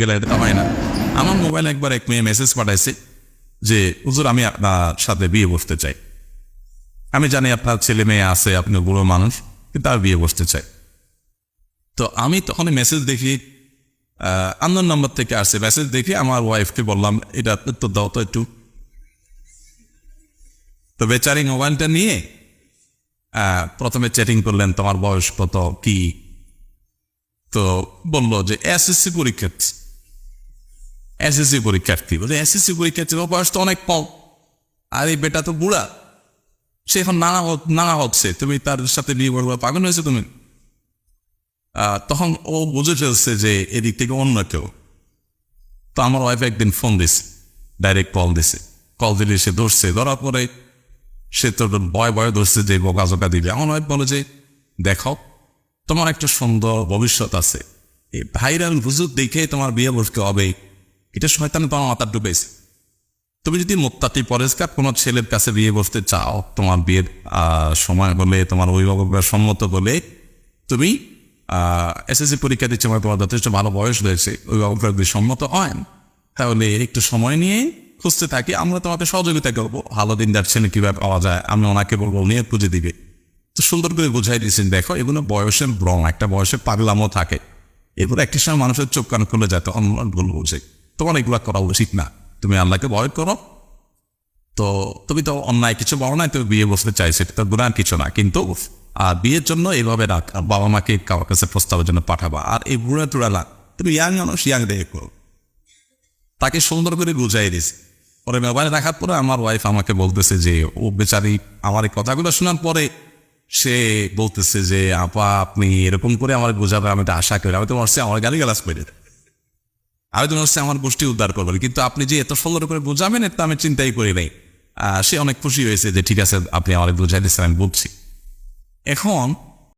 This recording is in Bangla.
গেলে এটা হয় না। আমার মোবাইল একবার এক মেয়ে মেসেজ পাঠাইছে যে, হুজুর, আমি আপনার সাথে বিয়ে বসতে চাই। আমি জানি আপনার ছেলে মেয়ে আছে, আপনি বুড়ো মানুষ, কিন্তু তার বিয়ে বসতে চাই। তো আমি তখন মেসেজ দেখি আন্দোলন নম্বর থেকে আসছে মেসেজ দেখি আমার ওয়াইফকে বললাম, এটা তো দাও তো একটু। তো বেচারি মোবাইলটা নিয়ে প্রথমে চ্যাটিং করলেন, তোমার বয়স কত, কি? তো বলল যে, এসএসসি পরীক্ষার্থী এসএসসি পরীক্ষার্থী বলে এসএসসি পরীক্ষার্থী বয়স তো অনেক কম। আর এই বেটা তো বুড়া। সে এখন নানা নানা হচ্ছে। তুমি তার সাথে বিয়ে করব পাগল হয়েছে তুমি। তখন ও বুঝে ফেলছে যে এদিক থেকে অন্য কেউ। তো আমার ওয়াইফ একদিন ফোন দিছে। ডাইরেক্ট কল দিছে। কল দিলে সে ধরছে। ধরার পরে সে তো ভয় ভয় ধরছে যে বোকাজোকা দিবে। আমার ওয়াইফ বলে যে, দেখো, তোমার একটা সুন্দর ভবিষ্যৎ আছে। এই ভাইরাল হুজুর দেখে তোমার বিয়ে বসতে হবে। এটা শয়তান তোমার মাথা ডুবেছে। তুমি যদি মোত্তাকি পরেজকার কোনো ছেলের কাছে বিয়ে বসতে চাও, তোমার বিয়ের সময় বলে, তোমার অভিভাবকরা সম্মত বলে, তুমি এসএসসি পরীক্ষা দিচ্ছে মানে তোমার যথেষ্ট ভালো বয়স রয়েছে অভিভাবকরা যদি সম্মত হয় তাহলে একটু সময় নিয়ে খুঁজতে থাকি, আমরা তোমাকে সহযোগিতা করব। ভালো দিন না কীভাবে পাওয়া যায়, আমি ওনাকে বলব নিয়ে খুঁজে দিবে। তো সুন্দর করে বুঝাই দিয়েছেন, দেখো, এগুলো বয়সের ব্রং একটা বয়সে পাগলামও থাকে। এরপর একটি সময় মানুষের চোখ কান খুলে যায়, তখন ভুল বুঝে। তোমার এগুলো করা উচিত না? তুমি আল্লাহকে ভয় করো। তো তুমি তো অন্যায় কিছু বলো না তুমি বিয়ে বসতে চাইছো তো গুণার কিছু না। কিন্তু আর বিয়ের জন্য এইভাবে রাখ, আর বাবা মাকে কারোর কাছে প্রস্তাবের জন্য পাঠাবা। আর এই বুড়া টুড়া না তুমি ইয়াং মানুষ ইয়াং দেখে। করো তাকে সুন্দর করে বুঝাই দিছি পরে মোবাইল রাখার পরে আমার ওয়াইফ আমাকে বলতেছে যে, ও বেচারি, আমার এই কথাগুলো শোনার পরে সে বলতেছে যে, আপা, আপনি এরকম করে আমার বোঝাবে আমি তো আশা করি, আমি তো মরছি আমার গালি গালাস করে তো হচ্ছে আমার গোষ্ঠী উদ্ধার করবেন কিন্তু আপনি যে এত সুন্দর করে বোঝাবেন এটা আমি চিন্তাই করি নাই। সে অনেক খুশি হয়েছে যে, ঠিক আছে, আপনি আমাকে বুঝাই দিচ্ছেন আমি বুঝছি। এখন